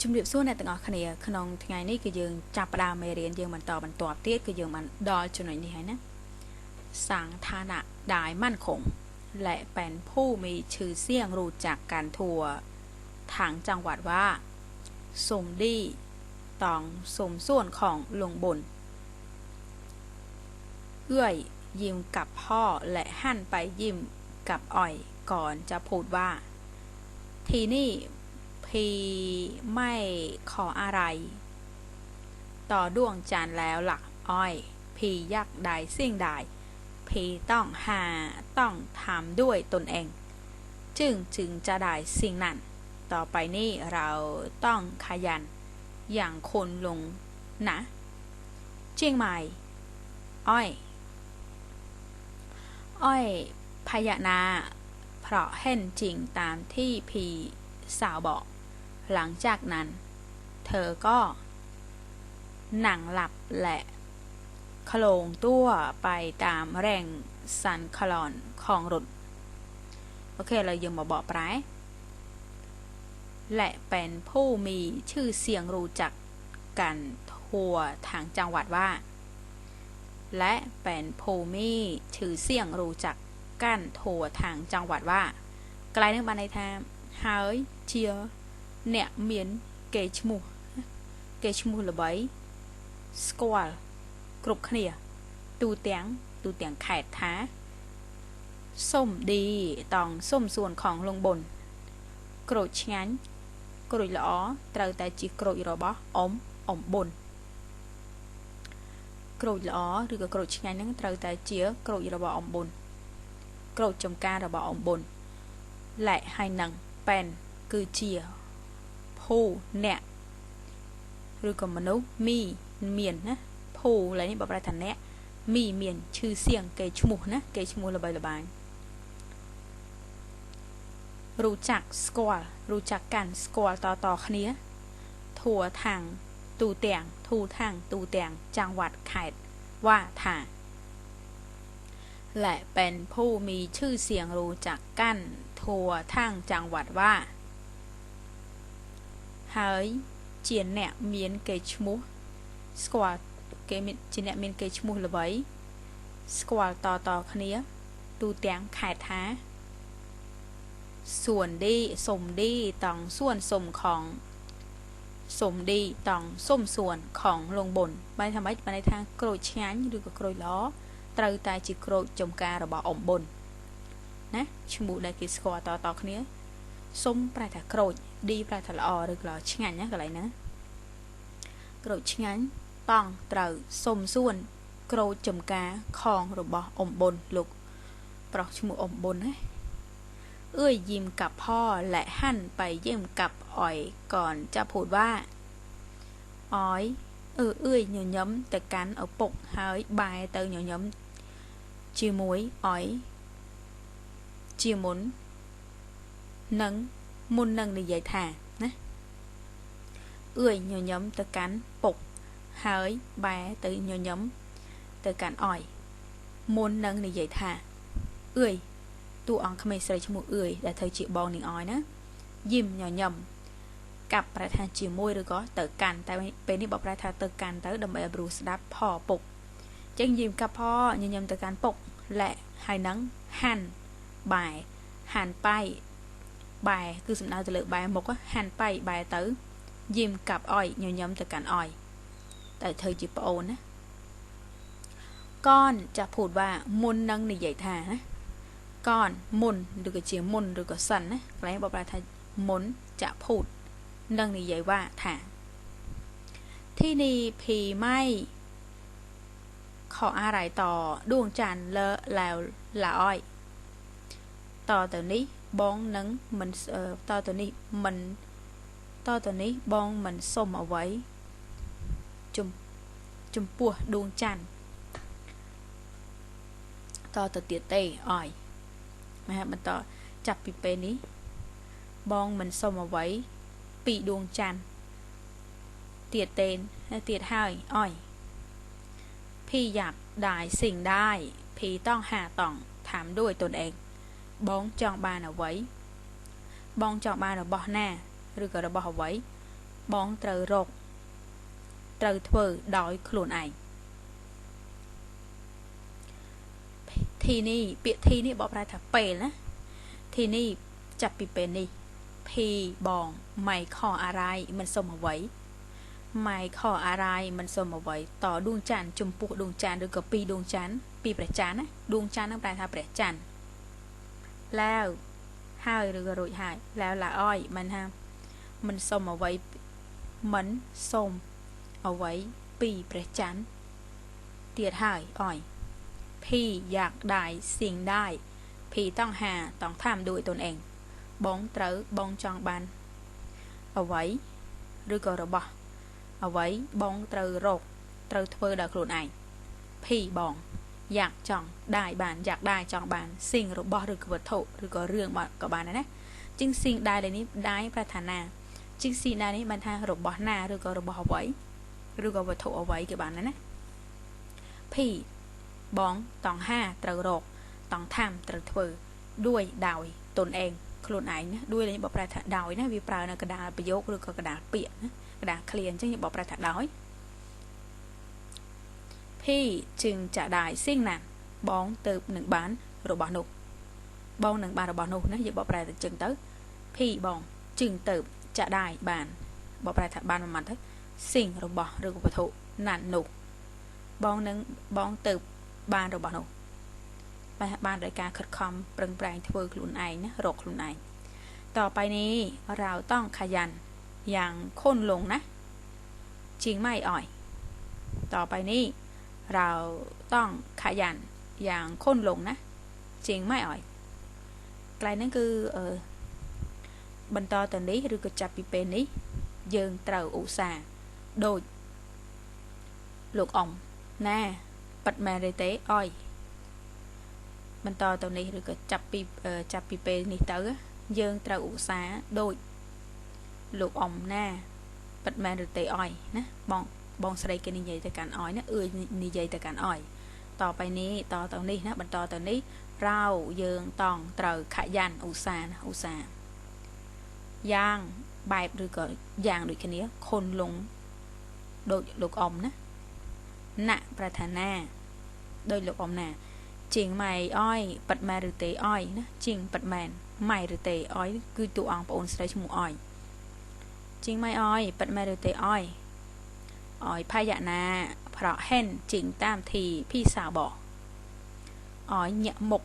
ជំរាបសួរអ្នកទាំងអស់គ្នាក្នុងថ្ងៃនេះគឺយើងចាប់ផ្ដើមមេរៀនយើងបន្តបន្តទៀតគឺយើងបានដល់ចំណុចនេះហើយណាสังฐานะได้มั่นคง และเป็นผู้มีชื่อเสียงรู้จักกันทั่วทางจังหวัดว่า สมดีต้องสมส่วนของลงบน เอื้อยยิ้มกับพ่อและหั่นไปยิ้มกับอ่อยก่อนจะพูดว่า ทีนี่ พีไม่ขออะไร ต่อดวงจันทร์แล้วหลักอ้อย พียักใดสิ่งใด พีต้องหาต้องทำด้วยตนเอง จึงจึงจะได้สิ่งนั้น ต่อไปนี้เราต้องขยัน อย่างคนลงนะเชียงใหม่อ้อย อ้อย พยานา เพราะเห็นจริงตามที่พีสาวบอก หลังจากนั้น เธอก็ หนังหลับแหละโคลงตัวไปตามแรงสันคลอนของรถโอเค เรายังมาบอกปลายและเป็นผู้มีชื่อเสียงรู้จักกันทั่วทางจังหวัดว่า และเป็นผู้มีชื่อเสียงรู้จักกันทั่วทางจังหวัดว่าไกลนึกมาในทางเฮ้ยเชียร์ អ្នកមានគេឈ្មោះគេឈ្មោះល្បីស្គាល់គ្រប់គ្នា ទូទាំងទូទាំងខេត្តថាសុំឌីតង់សុំសួនខងលងបុនក្រូចឆ្ងាញ់ក្រូចល្អត្រូវតែជាក្រូចរបស់អ៊ំអ៊ំបុនក្រូចល្អឬក៏ក្រូចឆ្ងាញ់ហ្នឹងត្រូវតែជាក្រូចរបស់អ៊ំបុនក្រូចចំការរបស់អ៊ំបុនលែកហើយនឹងប៉ែនគឺជា ผูเนี่ยหรือกับมนุษย์มีเมียนนะผูอะไรนี่บอกประธานเนี่ยมีเมียนชื่อเสียงเกยชมูนะเกยชมูระบายระบายรู้จักสกอลรู้จักกันสกอลต่อต่อคเนี้ยถั่วทางตูเตียงทูทางตูเตียงจังหวัดไข่ว่าทาและเป็นผู้มีชื่อเสียงรู้จักกันทั่วทั้งจังหวัดว่า ហើយជាអ្នកមានកេរ្តិ៍ឈ្មោះស្គាល់គេមានជាអ្នកមានកេរ្តិ៍ឈ្មោះល្បីស្គាល់តតគ្នា ទូទាំងខេត្តថាសួនឌីសុំឌីតង់សួនសុំខងសុំឌីតង់សុំសួនខងលងបុនបានថាម៉េចបានន័យថាក្រូចឆ្ងាញ់ឬក៏ក្រូចល្អត្រូវតែជាក្រូចចំការរបស់អំបុនណាឈ្មោះដែលគេស្គាល់តតគ្នាសុំប្រែថាក្រូច ឌីប្រែថាល្អឬក៏ឆ្ងាញ់ណាកន្លែងហ្នឹងក្រូចឆ្ងាញ់តង់ត្រូវសុំសួនក្រូចចំការខងរបស់អ៊ំបុនលោក ប្រុសឈ្មោះអ៊ំបុនណាเอื้อยยิ้มกับพ่อและหั่นไปเยี่ยมกับอ๋อยก่อนจะพูดว่าอ๋อยអឺអឿយញញឹមទៅកាន់ឪពុកហើយបែរទៅញញឹមជាមួយអយជាមុននឹង មុននឹងនិយាយថាណាអឿយញញឹមទៅកាន់ពុកហើយបែទៅញញឹមទៅកាន់អ້ອຍមុននឹងនិយាយថាអឿយតួអង្គក្មេងស្រីឈ្មោះអឿយដែលធ្វើជាបងនាងអ້ອຍណាយឹមញញឹមកាប់ប្រែថាជាមួយឬក៏ទៅកាន់តែពេលនេះបើប្រែថាទៅកាន់ទៅដើម្បីឲ្យប្រុសស្ដាប់ផលពុកចឹងយឹមកាប់ផលញញឹមទៅកាន់ពុកលែហើយនឹងហាន់បាយហាន់បាយ បែគឺសំដៅទៅលើបែមុខហាន់ប៉ៃបែទៅយឹមកាប់អយញញឹមទៅកាន់អយតែធ្វើជាប្អូនណាកនចាស់พูดว่าមុននឹងនិយាយថាណាកនមុនឬក៏ជាមុនឬក៏សិនណាកន្លែងបបប្រែថាមុនจะพูดនឹងនិយាយว่าថាที่นี่พีไม่ขออะไรต่อดวงจันทร์เลอะแล้วละอ้อย ต่อទៅនេះបងនឹងមិនតទៅនេះមិនតទៅនេះបងមិនសុំអ្វីចំចំពោះដួងច័ន្ទតទៅទៀតទេអយមហាបន្តចាប់ពីពេលនេះបងមិនសុំអ្វីពីដួងច័ន្ទទៀតទេទៀតហើយអយพี่อยากได้สิ่งได้พี่ต้องหาต้องถามด้วยตนเอง បងចង់បានអ្វី បងចង់បានរបស់ណាឬក៏របស់អ្វី បងត្រូវរក ត្រូវធ្វើដោយខ្លួនឯងធីនេះពាក្យធីនេះបកប្រែថាពេលណាធីនេះចាប់ពីពេលនេះ ភីបងម៉ៃខអរ៉ៃមិនសុំអ្វីម៉ៃខអរ៉ៃមិនសុំអ្វីតដួងច័ន្ទចំពោះដួងច័ន្ទឬក៏ពីរដួងច័ន្ទពីព្រះច័ន្ទណាដួងច័ន្ទនឹងប្រែថាព្រះច័ន្ទ ឡាវហើយឬក៏រួចហើយឡាវឡាអយបានថាមិនសុំអ្វីមិនសុំអ្វីពីព្រះច័ន្ទទៀតហើយអយភីយ៉ាងដៃសិងដៃភីតង់ហាតង់ថាមដូចតនអេងបងត្រូវបងចង់បានអ្វីឬក៏របស់អ្វីបងត្រូវរកត្រូវធ្វើដល់ខ្លួនឯងភីបង อยากចង់ដែរបានอยากដែរចង់បានสิ่งរបស់ឬក៏វត្ថុឬក៏រឿងក៏បានដែរណាជាងสิ่งដែរនេះដែរប្រធានាជាងสิ่งដែរនេះបានថារបស់ណាឬក៏របស់អ្វីឬក៏វត្ថុអ្វីគេបានដែរណាភីបងតង់ហាត្រូវរកតង់ថាំត្រូវធ្វើด้วยដោយตนเองខ្លួនឯងណាด้วยនេះបកប្រែថាដោយណាវាប្រើនៅកដាលប្រយោគឬក៏កដាលពាក្យណាកដាលឃ្លាអញ្ចឹងយើងបកប្រែថាដោយ พี่จึงจะได้สิ่งนั้นបងទៅនឹងបានរបស់នោះបងនឹងបានរបស់នោះណាយើងបកប្រែទៅចឹងទៅพี่បងจึงទៅจะได้បានបកប្រែថាបានមិនទៅสิ่งរបស់ឬក៏វត្ថុណាត់នោះបងនឹងបងទៅបានរបស់នោះបានដោយការខិតខំប្រឹងប្រែងធ្វើខ្លួនឯងណារកខ្លួនឯងต่อไปนี้เราต้องขยันอย่างข้นลงนะจริงไหมอ่อย ต่อไปนี้ เราต้องขยันอย่างข้นลงนะจริงไหมอ่อยកន្លែងហ្នឹងគឺអឺបន្តទៅនេះឬក៏ចាប់ពីពេលនេះយើងត្រូវឧស្សាហ៍ដូចលោកអ៊ំណាប៉ាត់មែនទេអយបន្តទៅនេះឬក៏ចាប់ពីចាប់ពីពេលនេះទៅយើងត្រូវឧស្សាហ៍ដូចលោកអ៊ំណាប៉ាត់មែនឬទេអយណាបង បងស្រីគេនិយាយទៅកាន់អយណាអឿនិយាយទៅកាន់អយតទៅនេះតទៅនេះណាបន្តទៅនេះរោយើងតង់ត្រូវខយ៉ាន់ឧស្សាហ៍ឧស្សាហ៍យ៉ាងបែបឬក៏យ៉ាងដូចគ្នាខុនលងដូចលោកអ៊ំណាណាក់ប្រាថ្នាដោយលោកអ៊ំណាជាងម៉ៃអយប៉ាត់ម៉ែឬទេអយណាជាងប៉ាត់ម៉ែនម៉ៃឬទេអយគឺតួអង្គប្អូនស្រីឈ្មោះអយជាងម៉ៃអយប៉ាត់ម៉ែឬទេអយ អយផាយណាប្រក់ហេនជាងតាមធីភីសាបអយញាក់មុខ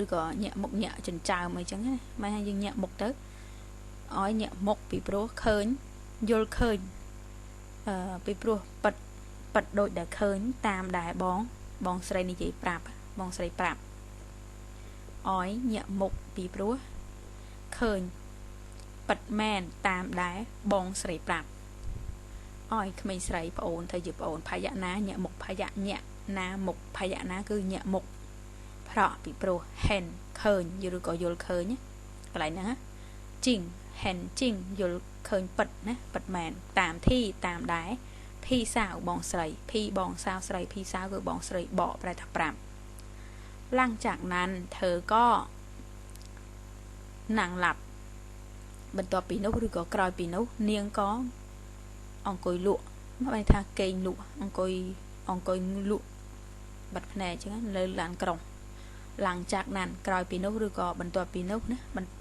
ឬក៏ញាក់មុខញាក់ចិញ្ចើមអីចឹងណាម៉ែយើងញាក់មុខទៅអយញាក់មុខពីព្រោះឃើញយល់ឃើញអឺពីព្រោះប៉ាត់ប៉ាត់ដូចដែលឃើញតាមដែលបង បងស្រីនិយាយប្រាប់បងស្រីប្រាប់អយញាក់មុខពីព្រោះឃើញប៉ាត់មែនតាមដែលបងស្រីប្រាប់ អយក្មេងស្រីប្អូនទៅជាប្អូនភយណាញាក់មុខភយញាក់ណាមុខភយណាគឺញាក់មុខប្រក់ពីព្រោះ hen ឃើញឬក៏យល់ឃើញកន្លែងហ្នឹងជីង hen ជីងយល់ឃើញប៉ិតណាប៉ិតមែនតាមទីតាមដែរพี่สาวបងស្រីพี่បងสาวស្រីพี่สาวគឺបងស្រីបកប្រែថា5หลังจากนั้นเธอก็นั่งหลับបន្ទាប់ពីនោះឬក៏ក្រោយពីនោះនាងក៏ អង្គុយលក់មកបែរថាគេងលក់អង្គុយអង្គុយលក់បាត់ភ្នែកអញ្ចឹងលើឡានក្រុងឡើងจากนั้นក្រោយពីនោះឬក៏បន្ទាប់ពីនោះណា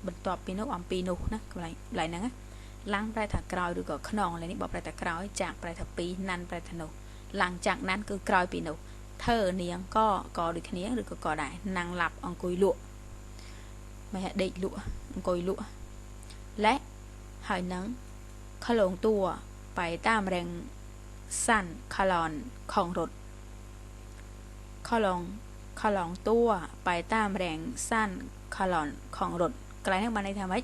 បន្ទាប់ពីនោះអំពីនោះណាកន្លែងកន្លែងហ្នឹងណាឡើងប្រែថាក្រោយឬក៏ខ្នងឡើយនេះបកប្រែថាក្រោយចាក់ប្រែថាពីណាន់ប្រែថានោះឡើងจากนั้นគឺក្រោយពីនោះធ្វើនាងក៏ក៏ដូចគ្នាឬក៏ក៏ដែរណាំងឡាប់អង្គុយលក់មិនដេកលក់អង្គុយលក់และហើយនឹងខលងតួ ไปตามแรงสั่นคลอนของรถขลองขลองตัวไปตามแรงสั้นคลอนของรถไกลทั้งบันในทำไม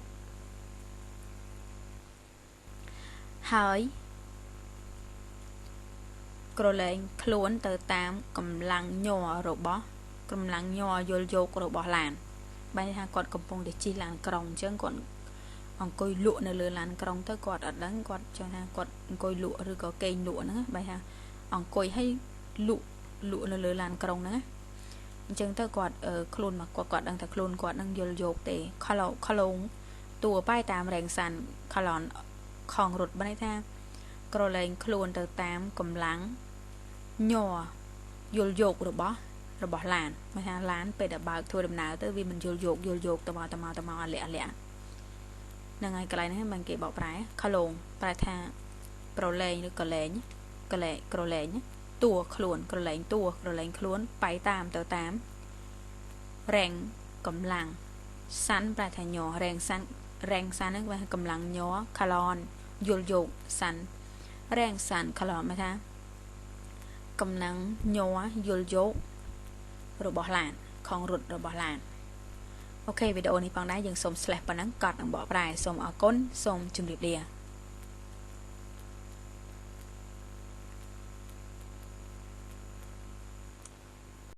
ហើយក្រឡែងខ្លួនទៅតាមកម្លាំងញ័ររបស់កម្លាំងញ័រយល់យករបស់ឡានបែរថាគាត់កំពុងតែជិះឡានក្រុងអញ្ចឹងគាត់ អង្គុយលក់នៅលើឡានក្រុងទៅគាត់អត់ដឹងគាត់ចង់ថាគាត់អង្គុយលក់ឬក៏គេងលក់ហ្នឹងបែរថាអង្គុយឲ្យលក់លក់នៅលើឡានក្រុងហ្នឹងអញ្ចឹងទៅគាត់ខ្លួនមកគាត់គាត់ដឹងថាខ្លួនគាត់នឹងយល់យកទេខឡូខឡូងតួបាយតាមរែងសានខឡនខងរត់បានន័យថា ក្រឡែងខ្លួនទៅតាមកម្លាំងញ័រយល់យោគរបស់របស់ឡានមកថាឡានពេលដែលបើកធ្វើដំណើរទៅវាមិនយល់យោគយល់យោគទៅមកទៅមកទៅមកអាលាក់អាលាក់ហ្នឹងហើយកន្លែងហ្នឹងមិនគេបកប្រែខឡងប្រែថាប្រឡែងឬកលែងកលែក្រឡែងតួខ្លួនក្រឡែងតួក្រឡែងខ្លួនបែតាមទៅតាមរែងកម្លាំងសាន់ប្រែថាញ័ររែងសាន់រែងសាន់ហ្នឹងវាកម្លាំងញ័រខាឡនយល់យោគសាន់រែងសាន់ខាឡនមកថាកម្លាំងញ័រយល់យោគរបស់ឡានខងរត់របស់ឡាន អូខេវីដេអូនេះផងដែរយើងសូម slash ប៉ុណ្ណឹងកត់នឹងបកប្រែសូមអរគុណសូមជម្រាបលា